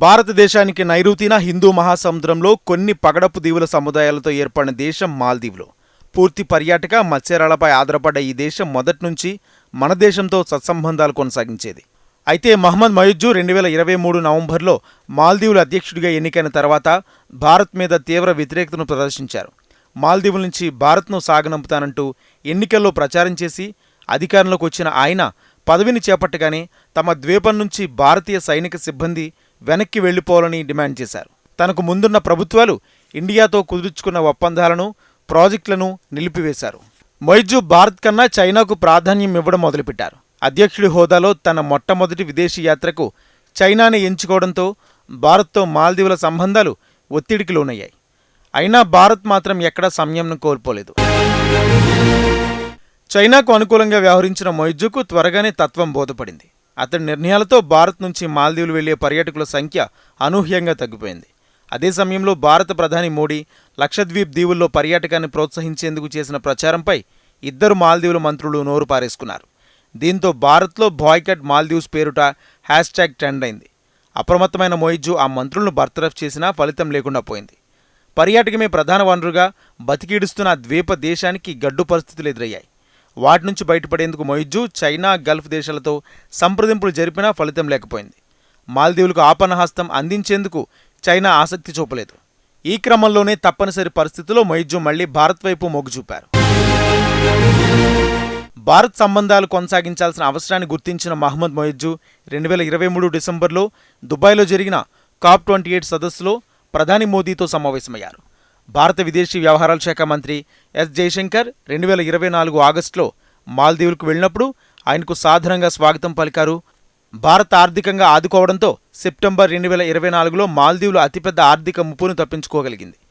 భారతదేశానికి నైరుతిన హిందూ మహాసముద్రంలో కొన్ని పగడపు దీవుల సముదాయాలతో ఏర్పడిన దేశం మాల్దీవులు. పూర్తి పర్యాటక మత్స్యరాలపై ఆధారపడ్డ ఈ దేశం మొదటి నుంచి మన దేశంతో సత్సంబంధాలు కొనసాగించేది. అయితే మహమ్మద్ మయుజ్జు రెండు వేల ఇరవై మూడు నవంబర్లో మాల్దీవుల అధ్యక్షుడిగా ఎన్నికైన తర్వాత భారత్ మీద తీవ్ర వ్యతిరేకతను ప్రదర్శించారు. మాల్దీవుల నుంచి భారత్ను సాగనంపుతానంటూ ఎన్నికల్లో ప్రచారం చేసి అధికారంలోకి వచ్చిన ఆయన పదవిని చేపట్టగానే తమ ద్వీపం నుంచి భారతీయ సైనిక సిబ్బంది వెనక్కి వెళ్ళిపోవాలని డిమాండ్ చేశారు. తనకు ముందున్న ప్రభుత్వాలు ఇండియాతో కుదుర్చుకున్న ఒప్పందాలను ప్రాజెక్టులను నిలిపివేశారు. మొయిజు భారత్ కన్నా చైనాకు ప్రాధాన్యం ఇవ్వడం మొదలుపెట్టారు. అధ్యక్షుడి హోదాలో తన మొట్టమొదటి విదేశీ యాత్రకు చైనాని ఎంచుకోవడంతో భారత్తో మాల్దీవుల సంబంధాలు ఒత్తిడికి లోనయ్యాయి. అయినా భారత్ మాత్రం ఎక్కడా సంయమనం కోల్పోలేదు. చైనాకు అనుకూలంగా వ్యవహరించిన మొయిజుకు త్వరగానే తత్వం బోధపడింది. అతడి నిర్ణయాలతో భారత్ నుంచి మాల్దీవులు వెళ్ళే పర్యాటకుల సంఖ్య అనూహ్యంగా తగ్గిపోయింది. అదే సమయంలో భారత ప్రధాని మోడీ లక్షద్వీప్ దీవుల్లో పర్యాటకాన్ని ప్రోత్సహించేందుకు చేసిన ప్రచారంపై ఇద్దరు మాల్దీవుల మంత్రులు నోరు పారేసుకున్నారు. దీంతో భారత్లో బాయ్కట్ మాల్దీవ్స్ పేరుట హ్యాష్ ట్యాగ్ ట్రెండ్ అయింది. అప్రమత్తమైన మొయిజు ఆ మంత్రులను బర్తరఫ్ చేసినా ఫలితం లేకుండా పోయింది. పర్యాటకమే ప్రధాన వనరుగా బతికిడుస్తున్న ద్వీప దేశానికి గడ్డు పరిస్థితులు ఎదురయ్యాయి. వాటి నుంచి బయటపడేందుకు మొయిజు చైనా గల్ఫ్ దేశాలతో సంప్రదింపులు జరిపినా ఫలితం లేకపోయింది. మాల్దీవులకు ఆపణహస్తం అందించేందుకు చైనా ఆసక్తి చూపలేదు. ఈ క్రమంలోనే తప్పనిసరి పరిస్థితుల్లో మొయిజు మళ్ళీ భారత్ వైపు మొగ్గు చూపారు. భారత్ సంబంధాలు కొనసాగించాల్సిన అవసరాన్ని గుర్తించిన మహమ్మద్ మొయిజు రెండు వేల ఇరవై మూడు డిసెంబర్లో దుబాయ్లో జరిగిన కాప్ ట్వంటీ ఎయిట్ సదస్సులో ప్రధాని మోదీతో సమావేశమయ్యారు. భారత విదేశీ వ్యవహారాల శాఖ మంత్రి ఎస్ జయశంకర్ రెండు వేల ఇరవై నాలుగు ఆగస్టులో మాల్దీవులకు వెళ్ళినప్పుడు ఆయనకు సాధారణంగా స్వాగతం పలికారు. భారత్ ఆర్థికంగా ఆదుకోవడంతో సెప్టెంబర్ రెండు వేల ఇరవై నాలుగులో మాల్దీవులు అతిపెద్ద ఆర్థిక ముప్పును తప్పించుకోగలిగింది.